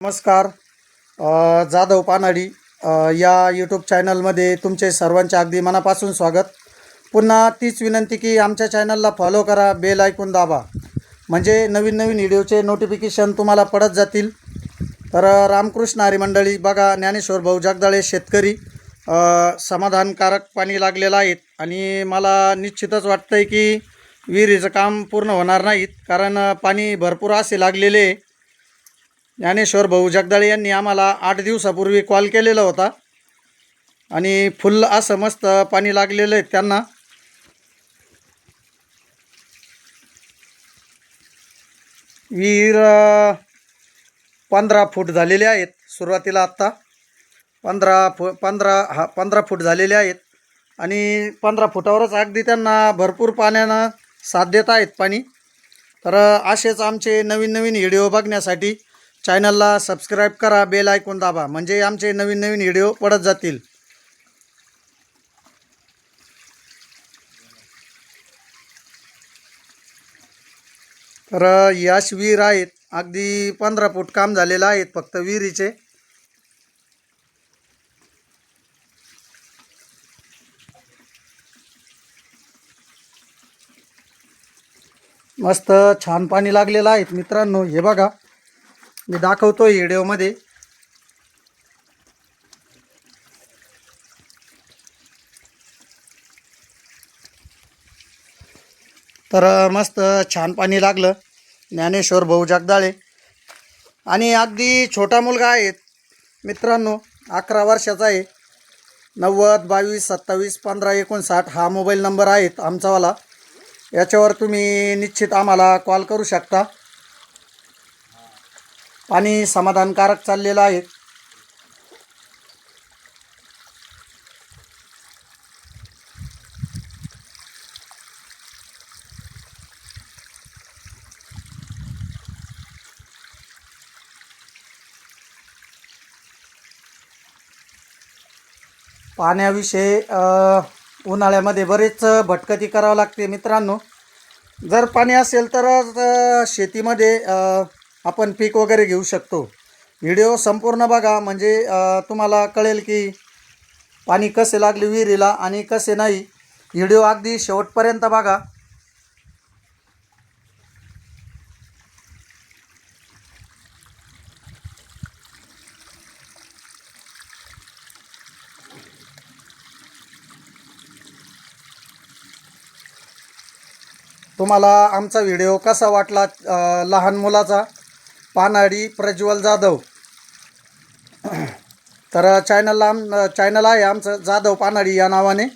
नमस्कार. जाधव पानाडी या यूट्यूब चॅनलमध्ये तुमचे सर्वांचे अगदी मनापासून स्वागत. पुन्हा तीच विनंती की आमच्या चॅनलला फॉलो करा बेल ऐकून दाबा. म्हणजे नवीन नवीन व्हिडिओचे नोटिफिकेशन तुम्हाला पडत जातील. तर रामकृष्ण हरी मंडळी बघा ज्ञानेश्वर भाऊ जगदाळे शेतकरी समाधानकारक पाणी लागलेलं आहेत. आणि मला निश्चितच वाटतं आहे की विहिरीचं काम पूर्ण होणार नाहीत. कारण पाणी भरपूर असे लागलेले आहे. ज्ञानेश्वर भाऊ जगदाळे यांनी आम्हाला आठ दिवसापूर्वी कॉल केलेला होता. आणि फुल असं मस्त पाणी लागलेलं आहे त्यांना. विहीर पंधरा फूट झालेले आहेत सुरुवातीला आत्ता. पंधरा फु पंधरा हा पंधरा फूट झालेले आहेत. आणि पंधरा फुटावरच अगदी त्यांना भरपूर पाण्यानं साथ देत आहेत पाणी. तर असेच आमचे नवीन नवीन व्हिडिओ बघण्यासाठी चॅनलला सबस्क्राईब करा बेल ऐकून दाबा म्हणजे आमचे नवीन नवीन व्हिडिओ पडत जातील. तर याश विहीर आहेत. अगदी पंधरा फूट काम झालेलं आहेत फक्त विहिरीचे. मस्त छान पाणी लागलेलं आहेत मित्रांनो. हे बघा. मी दाखवतो व्हिडिओमध्ये तर मस्त छान पाणी लागलं. ज्ञानेश्वर भाऊ जगदाळे. आणि अगदी छोटा मुलगा आहे. मित्रांनो अकरा वर्षाचा आहे. नव्वद बावीस सत्तावीस पंधरा एकोणसाठ हा मोबाईल नंबर आहेत आमचावाला. याच्यावर तुम्ही निश्चित आम्हाला कॉल करू शकता. पाणी समाधानकारक चाललेलं आहे. पाण्याविषयी उन्हाळ्यामध्ये बरेच भटकती करावं लागते मित्रांनो. जर पाणी असेल तरच शेतीमध्ये आपण पीक वगैरे घेऊ शकतो. व्हिडिओ संपूर्ण बघा म्हणजे तुम्हाला कळेल की पाणी कसे लागले विहिरीला आणि कसे नाही. व्हिडिओ अगदी शेवटपर्यंत बघा. तुम्हाला आमचा व्हिडिओ कसा वाटला लहान मुलाचा? पानाडी प्रज्वल जाधव. तर चॅनलला आम चॅनल आहे आमचं जाधव पानाडी या नावाने.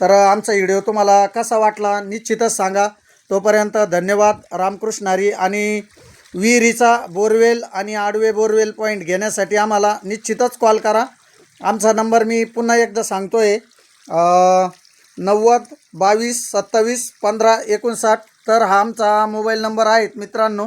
तर आमचा व्हिडिओ तुम्हाला कसा वाटला निश्चितच सांगा. तोपर्यंत धन्यवाद. रामकृष्णारी आणि विहिरीचा बोरवेल आणि आडवे बोरवेल पॉईंट घेण्यासाठी आम्हाला निश्चितच कॉल करा. आमचा नंबर मी पुन्हा एकदा सांगतो आहे नव्वद बावीस सत्तावीस पंधरा एकोणसाठ. तर हा आमचा मोबाईल नंबर आहेत मित्रांनो.